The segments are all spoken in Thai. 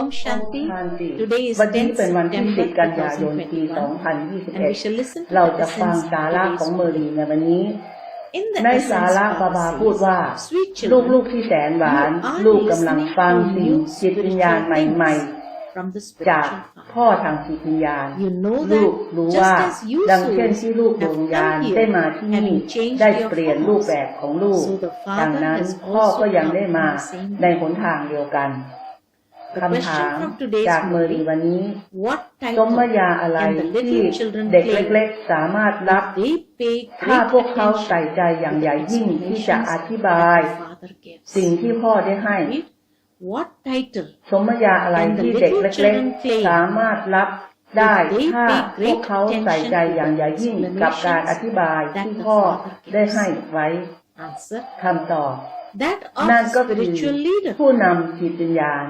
Om Shanti. ทันติ Today is วันนี้ 10th เป็นวันที่ September 10 กันยายนปี 2021 and we shall 2021 listen to เรา the จะฟัง essence สา of ระของ today's เมอรีในวันนี้ In the ใน essence, สาระบา Baba บาพูด says, ว่า Sweet ลูก children, ลูกที่แสนหวาน you are ลูกกำลัง listening ฟัง to สิ่ง new จิตวิญญาณ spiritual ใหม่ things from the ๆจาก spiritual พ่อ father. ทางจิตวิญญาณ You know ลูก that รู้ just ว่า as you ดังเช่น souls ที่ลูกดวง have วิญญาณ come ได้ here มาที่นี่ having changed ได้ their เปลี่ยนรูป forms, แบบของลูก so the ดัง Father นั้น has พ่อ also ก็ยัง come ได้ in มา the same ใน way. หนทางเดียวกัน The คำถาม question from today's จากเมอรี movie, วันนี้ what สม title ยาอะไร can the ที่ little children เด็ก claim เล็กๆ สามารถรับ if they pay ถ้า great พวกเขาใส่ attention ใจอย่าง to ใหญ่ the ยิ่งที่จะ explanations อธิบาย that the Father gives? สิ่งที่พ่อได้ให้ Read, What title สมยาอะไรที่เด็กเล็กๆ สามารถรับได้ถ้าพวกเขาใส่ใจอย่างใหญ่ยิ่งกับการอธิบายที่พ่อได้ให้ไว้ answer? คำตอบ That นั่น of ก็คือ spiritual leader. ผู้นำจิตวิญญาณ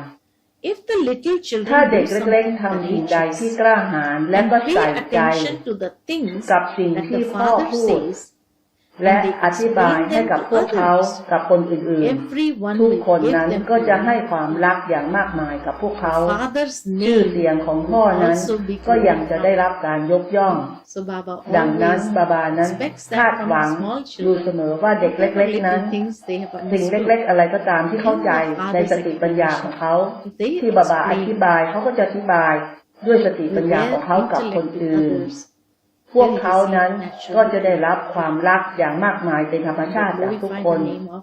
If the little ถ้า children เด็ก do เล็ก something ๆทำสิ่งใดที่ courageous กล้าหาญและ and ก็ pay ใส่ใจ attention to the things กับสิ่ง that ที่ the พ่อ Father พูด says, และอธิบายให้กับพวกเขากับคนอื่น everyone ๆทุก will คน give นั้น them ก็จะ glory. ให้ความรักอย่างมากมายกับพวกเขา Father's ชื่อ name เสียงของพ่อนั้น also be ก็ยังจะได้รับการยกย่อง So Baba ดังนั้น always บาบานั้น expects คา that ด from หวัง the small ดูเส children. มอว่าเด็กเล็ก ๆ นั้น Little things they have สิ่ง understood. เล็ก ๆ อะไรก็ตามที่เข้าใจในสติปัญญาของเขา If they ที่บาบาอ explain ธิบายเขาก็จะอธิบายด้วยสติปัญญาของเขากับคน intellect to อื่น others, พวกเขานั้นก็จะได้รับความรักอย่างมากมายเป็นธรรมชาติจากทุกคน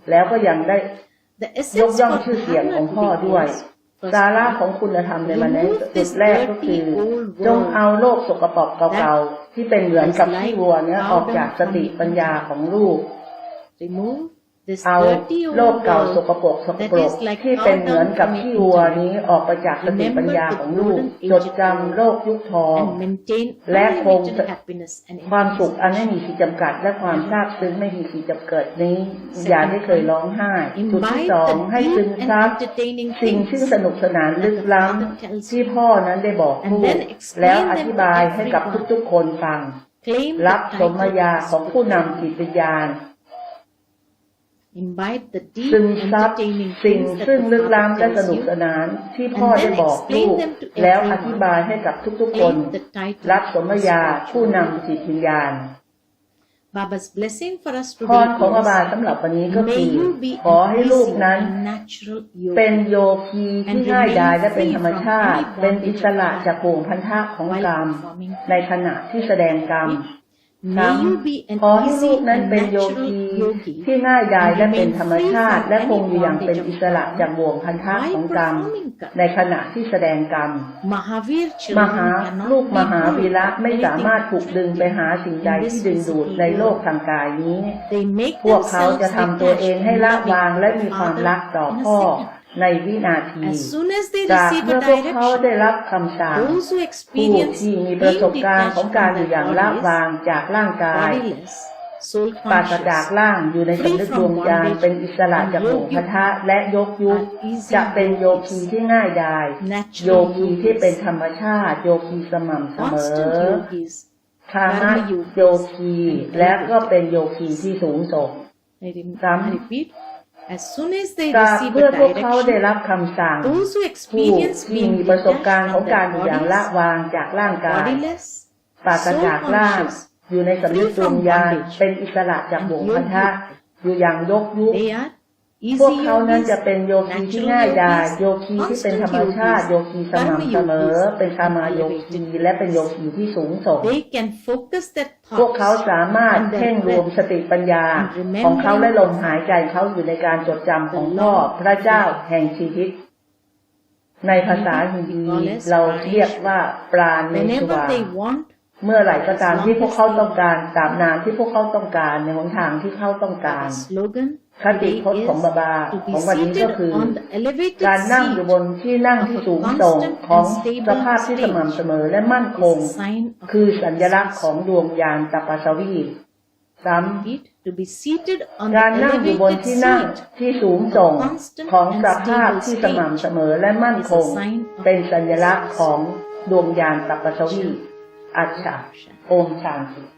แล้วก็ยังได้ The ยก essence ย่อง for ชื่อเสียงของ Dharma พ่อ today ด้วย is, first สาระ one, ของคุณธรรมในวันนี้จุดแรกก็คือ จงเอาโลกสกปรกเก่าๆที่เป็นเหมือนกับขี้วัวเนี้ยออกจากสติปัญญาของลูก remove this เอา dirty โลก old เก่าส world กปรกสกปรกที่เป็นเหมือนกับขี้วัวนี้ออกไปจากสติปัญญาของลูกจดจำโลกยุคทอง and maintain และคง unlimited happiness and ความสุข innocence. อันไม่มีขีดจำกัด และความซาบซึ้งไม่มีขีดจำกัดนี้ อย่าได้เคยร้องไห้จุดที่ Imbibe สองให้ the ซึม deep and ซับ entertaining สิ่ง things ที่สนุกสนานลึกล้ำที่พ่อนั้นได้บอกลู And ก then explain แล้วอ them ธิบาย to ให้กับ everyone. ทุกๆคนฟัง claim รับ the สม title ยา of ของผู้ spiritual นำจิตวิญญาณ imbibe the ซึม deep ซับ entertaining สิ่ง things that ซึ่ง the ลึก Father ล้ำและ tells สนุก you สนานที่พ่อได้บอกลูกแล้วอธิบายให้กับทุกๆคน claim the title รับสม of ยา spiritual ผู้นำจิตวิญญาณ Baba's blessing for us พร today ของอาบา is สำหรับวันนี้ก็ may คือ you be ขอให้ลูก easy นั้น and natural เป็น yogi โยคีที่ง่ายดายและเป็นธรรมชาติ เป็นอิสระจากบ่วงพันธะของกรรม ในขณะที่แสดงกรรม May you be an ขอให้ลู easy กนั้น and เป็นโย natural คี yogi ที่ง่ายดายและเป็นธรรมชาติ และคงอยู่อย่างเป็นอิสระจากบ่วงพันธะของกรรม ในขณะที่แสดงกรรม Mahavir ม children หา cannot ลูก be มหาวีระ moved ไม่สามารถ anything ถูกดึงไปหาสิ่งใดที่ดึงดูดในโลกทางกายนี้ They make พวกเขาจะ themselves ทำตัวเองให้ละ detached วาง from และ the มีความ Father รักต่อ in a พ่อ second. ในวินาที As soon as they จาก receive เมื่ a อพวกเขา direction, ได้รับคำสั่ง those who ผู้ experience ที่มีประสบ being การณ์ของ detached การ from อยู่ their อย่างละ bodies, วางจากร่างกาย bodiless, soul ปราศจาก conscious, ร่างอยู่ในสำนึกดวงญาณเป็นอิสระจากหมู่พันธะและยกยุคจะเป็นโยคีที่ง่ายดายโย natural คีที่เป็น yogis, ธรรมชาติ โยคีสม่ำเสม constant อ yogis. ธรรมะโยคีและก็เป็นโยคีที่สูงส่ง I rem- Some- I repeat, as soon as they ก็ receive เพื่อ a พวกเขาได้ direction, รับคำสั่ง those who ผู้ experience ที่ being มีประสบ detached การณ์ของ from การ their อยู่อย่างละ bodies, วางจากร่างกาย bodiless, ปราศ soul จากร่าง conscious, อยู่ในสำนึกดวงญาณเป็นอิสระจากบ่วงพันธะอยู่อย่างยกยุค they are พวก easy เขานั้นจะ yogis, เป็นโยคีที่ง่ายดายโยคีที่เป็นธรรมชาติ โยคีสม่ำเสมอ เป็นคามาโยคีและเป็นโยคีที่สูงส่ง they can focus their พวกเขา thoughts สามารถเพ่งรวมสติปัญญา ของเขาและลมหายใจเขาอยู่ในการจดจำของพ่อพระเจ้าแห่งชีวิต ในภาษาฮินดีเราเรียกว่าปราณเมช whenever วา they want เมื่อไหร่ก็ตามที่พวกเขาต้องการตามนานที่พวกเขาต้องการในหนทางที่เขาต้องการ the slogan คติพจน์ของบาบา to ของ be วันนี้ก็ seated คือ on the elevated การนั่งอยู่บ seat นที่นั่งที่สูงส่งของสภาพที่สม่ำเสมอและมั่นคง is a sign of คือสัญลักษณ์ของดวงยานตัปสวีซ้ำ Repeat, to be seated on การ the นั่งอยู่บน elevated ที่นั่ง seat ที่สูงส่งของสภาพที่สม่ำเสมอและมั่นคง เป็นสัญลักษณ์ของดวงยานตัปสวีอัจฉาโอมชานติ